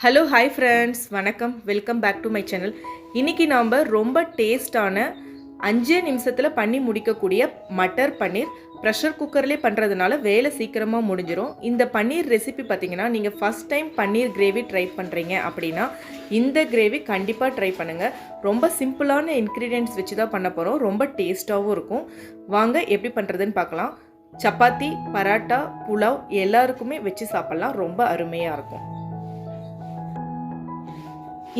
Hello hi friends வணக்கம். Welcome back to my channel இன்றைக்கி நாம் ரொம்ப டேஸ்டான அஞ்சே நிமிஷத்தில் பண்ணி முடிக்கக்கூடிய மட்டர் பன்னீர். ப்ரெஷர் குக்கர்லேயே பண்ணுறதுனால வேலை சீக்கிரமாக முடிஞ்சிடும் இந்த பன்னீர் ரெசிபி பார்த்தீங்கன்னா நீங்கள் first time paneer gravy try பண்ணுறீங்க அப்படின்னா இந்த கிரேவி கண்டிப்பாக ட்ரை பண்ணுங்கள் ரொம்ப சிம்பிளான இன்க்ரீடியன்ட்ஸ் வச்சு தான் பண்ண போகிறோம் ரொம்ப டேஸ்ட்டாகவும் இருக்கும். வாங்க எப்படி பண்ணுறதுன்னு பார்க்கலாம் சப்பாத்தி பராட்டா புலாவ் எல்லாருக்குமே வச்சு சாப்பிட்லாம். ரொம்ப அருமையாக இருக்கும்.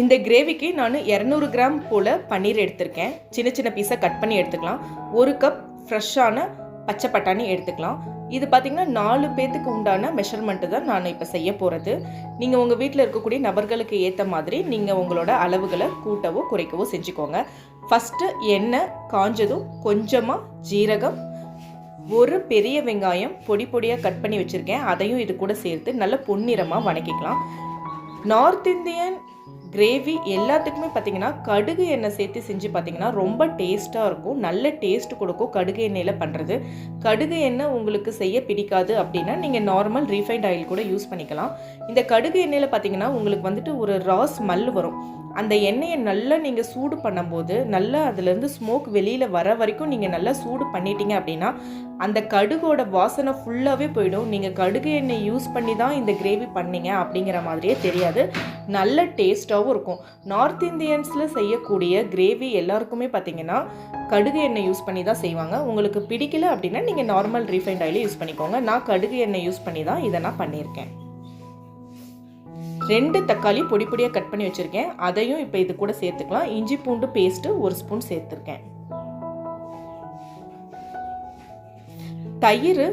இந்த கிரேவிக்கு நான் இரநூறு கிராம் போல் பன்னீர் எடுத்திருக்கேன். சின்ன சின்ன பீஸாக கட் பண்ணி எடுத்துக்கலாம். ஒரு கப் ஃப்ரெஷ்ஷான பச்சை பட்டாணி எடுத்துக்கலாம். இது பார்த்திங்கன்னா நாலு பேத்துக்கு உண்டான மெஷர்மெண்ட்டு தான் நான் இப்போ செய்ய போகிறது நீங்கள் உங்கள் வீட்டில் இருக்கக்கூடிய நபர்களுக்கு ஏற்ற மாதிரி நீங்கள் உங்களோட அளவுகளை கூட்டவோ குறைக்கவோ செஞ்சுக்கோங்க. ஃபஸ்ட்டு எண்ணெய் காஞ்சதும் கொஞ்சமாக ஜீரகம் ஒரு பெரிய வெங்காயம் பொடி பொடியாக கட் பண்ணி வச்சுருக்கேன். அதையும் இது கூட சேர்த்து நல்ல பொன்னிறமாக வணக்கிக்கலாம். நார்த் இந்தியன் கிரேவி எல்லாத்துக்குமே பார்த்தீங்கன்னா கடுகு எண்ணெய் சேர்த்து செஞ்சு பார்த்தீங்கன்னா ரொம்ப டேஸ்ட்டாக இருக்கும். நல்ல டேஸ்ட் கொடுக்கும் கடுகு எண்ணெயில் பண்ணுறது கடுகு எண்ணெய் உங்களுக்கு செய்ய பிடிக்காது அப்படின்னா நீங்கள் நார்மல் ரீஃபைண்ட் ஆயில் கூட யூஸ் பண்ணிக்கலாம். இந்த கடுகு எண்ணெயில் பார்த்தீங்கன்னா உங்களுக்கு வந்துட்டு ஒரு ரா ஸ்மெல் வரும். அந்த எண்ணெயை நல்லா நீங்கள் சூடு பண்ணும்போது நல்லா அதுலேருந்து ஸ்மோக் வெளியில் வர வரைக்கும் நீங்கள் நல்லா சூடு பண்ணிட்டீங்க அப்படின்னா அந்த கடுகோட வாசனை ஃபுல்லாகவே போயிடும். நீங்கள் கடுகு எண்ணெய் யூஸ் பண்ணி தான் இந்த கிரேவி பண்ணீங்க அப்படிங்கிற மாதிரியே தெரியாது. நல்ல டேஸ்ட்டாகவும் இருக்கும். நார்த் இந்தியன்ஸில் செய்யக்கூடிய கிரேவி எல்லாருக்குமே பார்த்தீங்கன்னா கடுகு எண்ணெய் யூஸ் பண்ணி தான் செய்வாங்க. உங்களுக்கு பிடிக்கல அப்படின்னா நீங்கள் நார்மல் ரீஃபைண்ட் ஆயிலே யூஸ் பண்ணிக்கோங்க. நான் கடுகு எண்ணெய் யூஸ் பண்ணி தான் இதை நான் பண்ணியிருக்கேன். ரெண்டு தக்காளி பொடி பொடியாக கட் பண்ணி வச்சுருக்கேன். அதையும் இப்போ இது கூட சேர்த்துக்கலாம். இஞ்சி பூண்டு பேஸ்ட்டு ஒரு ஸ்பூன் சேர்த்துருக்கேன். தயிர்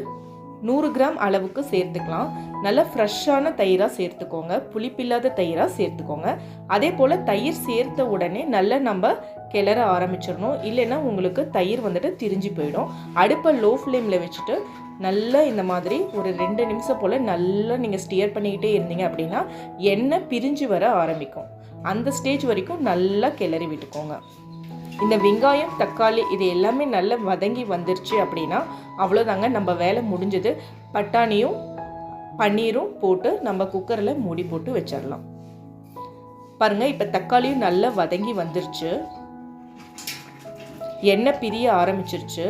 நூறு கிராம் அளவுக்கு சேர்த்துக்கலாம். நல்ல ஃப்ரெஷ்ஷான தயிராக சேர்த்துக்கோங்க. புளிப்பில்லாத தயிராக சேர்த்துக்கோங்க. அதே போல் தயிர் சேர்த்த உடனே நல்லா நம்ம கிளற ஆரம்பிச்சிடணும். இல்லைன்னா உங்களுக்கு தயிர் வந்துட்டு திரிஞ்சு போயிடும். அடுப்பை லோ ஃப்ளேமில் வச்சுட்டு நல்லா இந்த மாதிரி ஒரு ரெண்டு நிமிஷம் போல் நல்லா நீங்கள் ஸ்டியர் பண்ணிக்கிட்டே இருந்தீங்க அப்படின்னா எண்ணெய் பிரிஞ்சு வர ஆரம்பிக்கும். அந்த ஸ்டேஜ் வரைக்கும் நல்லா கிளறி விட்டுக்கோங்க. இந்த வெங்காயம் தக்காளி இது எல்லாமே நல்லா வதங்கி வந்துருச்சு அப்படின்னா அவ்வளோதாங்க நம்ம வேலை முடிஞ்சது. பட்டாணியும் பன்னீரும் போட்டு நம்ம குக்கரில் மூடி போட்டு வச்சிடலாம். பாருங்கள் இப்போ தக்காளியும் நல்லா வதங்கி வந்துருச்சு. எண்ணெய் பிரிய ஆரம்பிச்சிருச்சு.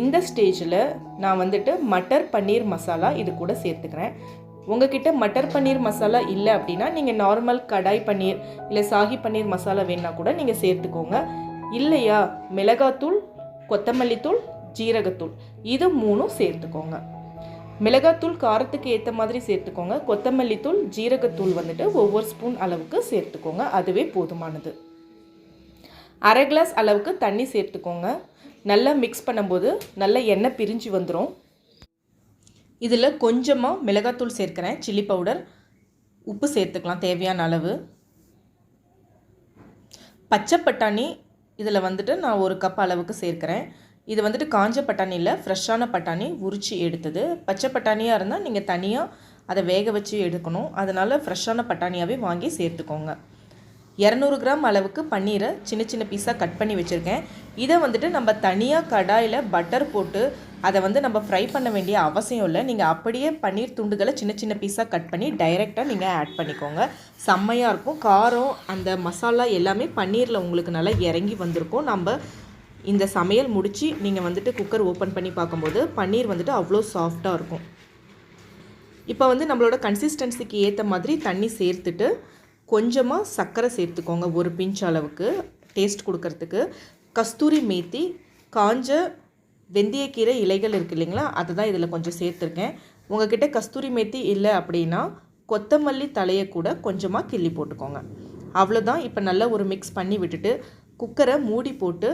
இந்த ஸ்டேஜில் நான் வந்துட்டு மட்டர் பன்னீர் மசாலா இது கூட சேர்த்துக்கிறேன். உங்ககிட்ட மட்டர் பன்னீர் மசாலா இல்லை அப்படின்னா நீங்கள் நார்மல் கடாய் பன்னீர் இல்லை சாகி பன்னீர் மசாலா வேணுன்னா கூட நீங்கள் சேர்த்துக்கோங்க. இல்லையா? மிளகாத்தூள் கொத்தமல்லித்தூள் ஜீரகத்தூள். இது மூணும் சேர்த்துக்கோங்க. மிளகாத்தூள் காரத்துக்கு ஏற்ற மாதிரி சேர்த்துக்கோங்க. கொத்தமல்லித்தூள் ஜீரகத்தூள் வந்துட்டு ஒவ்வொரு ஸ்பூன் அளவுக்கு சேர்த்துக்கோங்க. அதுவே போதுமானது. அரை கிளாஸ் அளவுக்கு தண்ணி சேர்த்துக்கோங்க. நல்லா மிக்ஸ் பண்ணும்போது நல்லா எண்ணெய் பிரிஞ்சு வந்துடும் இதில் கொஞ்சமாக மிளகாத்தூள் சேர்க்குறேன். சில்லி பவுடர் உப்பு சேர்த்துக்கலாம் தேவையான அளவு. பச்சை பட்டாணி இதில் வந்துட்டு நான் ஒரு கப் அளவுக்கு சேர்க்குறேன். இது வந்துட்டு காஞ்ச பட்டாணியில் ஃப்ரெஷ்ஷான பட்டாணி உரித்து எடுத்தது. பச்சை பட்டாணியாக இருந்தால் நீங்கள் தனியாக அதை வேக வச்சு எடுக்கணும். அதனால் ஃப்ரெஷ்ஷான பட்டாணியாகவே வாங்கி சேர்த்துக்கோங்க. இரநூறு கிராம் அளவுக்கு பன்னீரை சின்ன சின்ன பீஸாக கட் பண்ணி வச்சுருக்கேன். இதை வந்துட்டு நம்ம தனியாக கடாயில் பட்டர் போட்டு அதை வந்து நம்ம ஃப்ரை பண்ண வேண்டிய அவசியம் இல்லை. நீங்கள் அப்படியே பன்னீர் துண்டுகளை சின்ன சின்ன பீஸாக கட் பண்ணி டைரெக்டாக நீங்கள் ஆட் பண்ணிக்கோங்க. செம்மையாக இருக்கும். காரம் அந்த மசாலா எல்லாமே பன்னீரில் உங்களுக்கு நல்லா இறங்கி வந்திருக்கும். நம்ம இந்த சமையல் முடித்து நீங்கள் வந்துட்டு குக்கர் ஓப்பன் பண்ணி பார்க்கும்போது பன்னீர் வந்துட்டு அவ்வளோ சாஃப்டாக இருக்கும். இப்போ வந்து நம்மளோட கன்சிஸ்டன்சிக்கு ஏற்ற மாதிரி தண்ணி சேர்த்துட்டு கொஞ்சமாக சர்க்கரை சேர்த்துக்கோங்க ஒரு பிஞ்ச் அளவுக்கு டேஸ்ட் கொடுக்கறதுக்கு. கஸ்தூரி மேத்தி காஞ்ச வெந்தயக்கீரை இலைகள் இருக்குது இல்லைங்களா? அதை தான் இதில் கொஞ்சம் சேர்த்துருக்கேன். உங்ககிட்ட கஸ்தூரி மேத்தி இல்லை அப்படின்னா கொத்தமல்லி தலையை கூட கொஞ்சமாக கிள்ளி போட்டுக்கோங்க. அவ்வளோதான் இப்போ நல்லா ஒரு மிக்ஸ் பண்ணி விட்டுட்டு குக்கரை மூடி போட்டு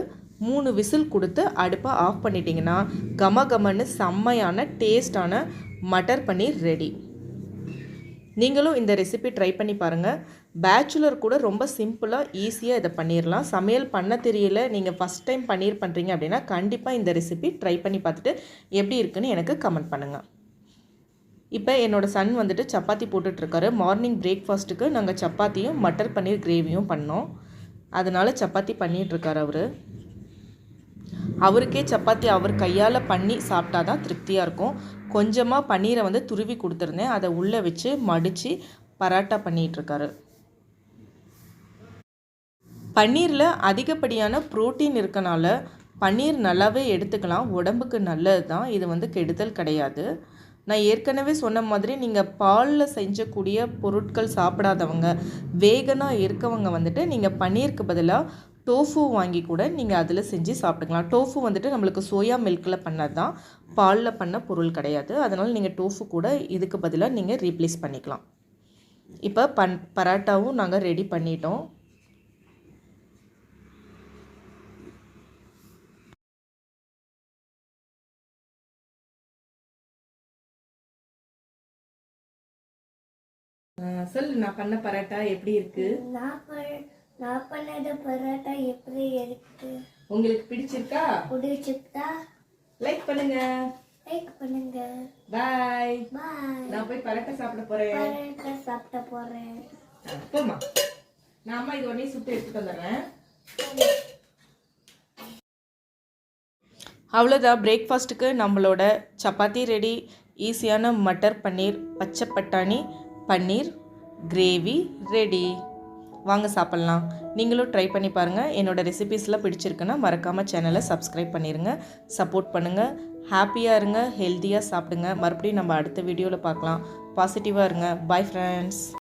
மூணு விசில் கொடுத்து அடுப்பை ஆஃப் பண்ணிட்டீங்கன்னா கம கமன்னு செம்மையான டேஸ்டான மட்டர் பன்னீர் ரெடி நீங்களும் இந்த ரெசிபி ட்ரை பண்ணி பாருங்கள் பேச்சுலர் கூட ரொம்ப சிம்பிளாக ஈஸியாக இதை பண்ணிடலாம் சமையல் பண்ண தெரியல நீங்கள் ஃபஸ்ட் டைம் பன்னீர் பண்ணுறீங்க அப்படின்னா கண்டிப்பாக இந்த ரெசிபி ட்ரை பண்ணி பார்த்துட்டு எப்படி இருக்குன்னு எனக்கு கமெண்ட் பண்ணுங்கள் இப்போ என்னோடய சன் வந்துட்டு சப்பாத்தி போட்டுட்ருக்காரு. மார்னிங் பிரேக்ஃபாஸ்ட்டுக்கு நாங்கள் சப்பாத்தியும் மட்டர் பன்னீர் கிரேவியும் பண்ணோம். அதனால் சப்பாத்தி பண்ணிகிட்ருக்காரு அவர். அவருக்கே சப்பாத்தி அவர் கையால் பண்ணி சாப்பிட்டா தான் திருப்தியாக இருக்கும். கொஞ்சமாக பன்னீரை வந்து துருவி கொடுத்துருந்தேன். அதை உள்ளே வச்சு மடித்து பராட்டா பண்ணிகிட்ருக்காரு பன்னீரில் அதிகப்படியான புரோட்டீன் இருக்கனால பன்னீர் நல்லாவே எடுத்துக்கலாம். உடம்புக்கு நல்லது தான் இது வந்து கெடுதல் கிடையாது. நான் ஏற்கனவே சொன்ன மாதிரி நீங்கள் பாலில் செஞ்சக்கூடிய பொருட்கள் சாப்பிடாதவங்க வேகனாக இருக்கவங்க வந்துட்டு நீங்கள் பன்னீருக்கு பதிலாக டோஃபு வாங்கி கூட நீங்கள் அதில் செஞ்சு சாப்பிட்டுக்கலாம். டோஃபு வந்துட்டு நம்மளுக்கு சோயா மில்கில் பண்ணது தான் பாலில் பண்ண பொருள் கிடையாது. அதனால் நீங்கள் டோஃபு கூட இதுக்கு பதிலாக நீங்கள் ரீப்ளேஸ் பண்ணிக்கலாம். இப்போ பன் பராட்டாவும் நாங்கள் ரெடி பண்ணிட்டோம். சொல்லு நான் பண்ண பரோட்டா எப்படி இருக்கு? நான் பண்ணது பரோட்டா எப்படி இருக்கு? உங்களுக்கு பிடிச்சிருக்கா? பிடிச்சிருக்கா? லைக் பண்ணுங்க. லைக் பண்ணுங்க. பாய் பாய் நான் போய் பரோட்டா சாப்பிட போறேன். பரோட்டா சாப்பிட போறேன். போமா நான் அம்மா இது உடனே சுட்டு எடுத்துட்டு வந்துடுறேன். அவ்வளோதான் பிரேக்ஃபாஸ்ட்டுக்கு நம்மளோட சப்பாத்தி ரெடி ஈஸியான மட்டர் பன்னீர் பச்சை பட்டாணி பன்னீர் கிரேவி ரெடி வாங்க சாப்பிட்லாம். நீங்களும் ட்ரை பண்ணி பாருங்கள் என்னோடய ரெசிபீஸ்லாம் பிடிச்சிருக்குன்னா மறக்காமல் சேனலை சப்ஸ்கிரைப் பண்ணிடுங்க சப்போர்ட் பண்ணுங்கள் ஹாப்பியாக இருங்க. ஹெல்த்தியாக சாப்பிடுங்க. மறுபடியும் நம்ம அடுத்த வீடியோவில் பார்க்கலாம். பாசிட்டிவாக இருங்க. Bye friends